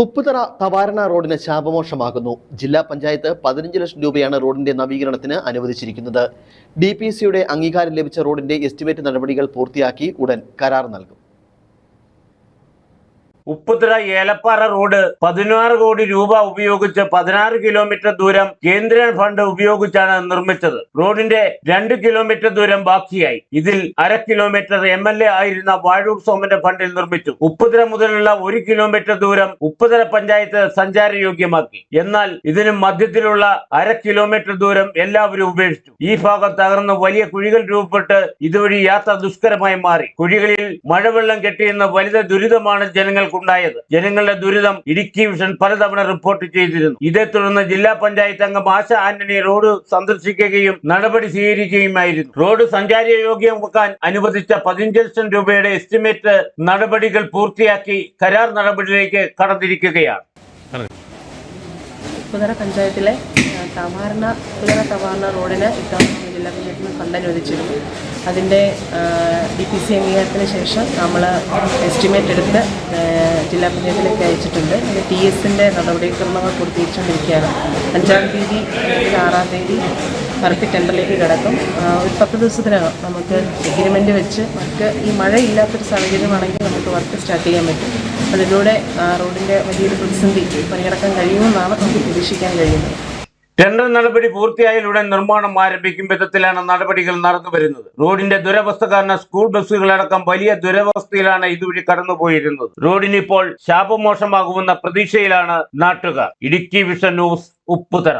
ഉപ്പുതറ തവാരണ റോഡിന് ശാപമോക്ഷമാകുന്നു ജില്ലാ പഞ്ചായത്ത് പതിനഞ്ച് ലക്ഷം രൂപയാണ് റോഡിന്റെ നവീകരണത്തിന് അനുവദിച്ചിരിക്കുന്നത്. ഡി പി സിയുടെ അംഗീകാരം ലഭിച്ച റോഡിന്റെ എസ്റ്റിമേറ്റ് നടപടികൾ പൂർത്തിയാക്കി ഉടൻ കരാർ നൽകും. ഉപ്പുതറ ഏലപ്പാറ റോഡ് പതിനാറ് കോടി രൂപ ഉപയോഗിച്ച് പതിനാറ് കിലോമീറ്റർ ദൂരം കേന്ദ്ര ഫണ്ട് ഉപയോഗിച്ചാണ് നിർമ്മിച്ചത്. റോഡിന്റെ രണ്ട് കിലോമീറ്റർ ദൂരം ബാക്കിയായി. ഇതിൽ അര കിലോമീറ്റർ എം എൽ എ ആയിരുന്ന വാഴൂർ സോമന്റെ ഫണ്ടിൽ നിർമ്മിച്ചു. ഉപ്പുതറ മുതലുള്ള ഒരു കിലോമീറ്റർ ദൂരം ഉപ്പുതറ പഞ്ചായത്ത് സഞ്ചാരയോഗ്യമാക്കി. എന്നാൽ ഇതിന് മധ്യത്തിലുള്ള അര കിലോമീറ്റർ ദൂരം എല്ലാവരും ഉപേക്ഷിച്ചു. ഈ ഭാഗം തകർന്ന് വലിയ കുഴികൾ രൂപപ്പെട്ട് ഇതുവഴി യാത്ര ദുഷ്കരമായി മാറി. കുഴികളിൽ മഴവെള്ളം കെട്ടിയെന്ന വലുത ദുരിതമാണ് ജനങ്ങൾക്കുണ്ടായത് ജനങ്ങളുടെ ദുരിതം ഇടുക്കി വിഷൻ പലതവണ റിപ്പോർട്ട് ചെയ്തിരുന്നു. ഇതേ തുടർന്ന് ജില്ലാ പഞ്ചായത്ത് അംഗം ആശ ആന്റണി റോഡ് സന്ദർശിക്കുകയും നടപടി സ്വീകരിക്കുകയുമായിരുന്നു. റോഡ് സഞ്ചാരയോഗ്യമാക്കാൻ അനുവദിച്ച പതിനഞ്ച് ലക്ഷം രൂപയുടെ എസ്റ്റിമേറ്റ് നടപടികൾ പൂർത്തിയാക്കി കരാർ നടപടിയിലേക്ക് കടന്നിരിക്കുകയാണ്. പഞ്ചായത്തിലെ തവാർണ ഉപ്പുതറ തവാരണ റോഡിന് ഇത്തവണ ജില്ലാ പഞ്ചായത്തിന് ഫണ്ട് അനുവദിച്ചിരുന്നു. അതിന്റെ ഡി പി സി അംഗീകാരത്തിന് ശേഷം നമ്മൾ എസ്റ്റിമേറ്റ് എടുത്ത് ജില്ലാ പഞ്ചായത്തിലേക്ക് അയച്ചിട്ടുണ്ട്. അത് ടി എസിന്റെ നടപടിക്രമങ്ങൾ പൂർത്തീകരിച്ചുകൊണ്ടിരിക്കുകയാണ്. അഞ്ചാം തീയതി ആറാം തീയതി വർക്ക് ടെൻഡറിലേക്ക് കിടക്കും. ഒരു പത്ത് ദിവസത്തിനകം നമുക്ക് എഗ്രിമെന്റ് വെച്ച് വർക്ക് ഈ മഴയില്ലാത്തൊരു സാഹചര്യമാണെങ്കിൽ നമുക്ക് വർക്ക് സ്റ്റാർട്ട് ചെയ്യാൻ പറ്റും. അതിലൂടെ റോഡിന്റെ വലിയൊരു പ്രതിസന്ധി മറികടക്കാൻ കഴിയുമെന്നാണ് നമുക്ക് പ്രതീക്ഷിക്കാൻ കഴിയുന്നത്. ടെൻഡർ നടപടി പൂർത്തിയായാലുടൻ നിർമ്മാണം ആരംഭിക്കും വിധത്തിലാണ് നടപടികൾ നടന്നു വരുന്നത്. റോഡിന്റെ ദുരവസ്ഥ കാരണം സ്കൂൾ ബസ്സുകളടക്കം വലിയ ദുരവസ്ഥയിലാണ് ഇതുവഴി കടന്നുപോയിരുന്നത്. റോഡിന് ഇപ്പോൾ ശാപമോഷമാകുമെന്ന പ്രതീക്ഷയിലാണ് നാട്ടുകാർ. Idukki vision news Upputhara.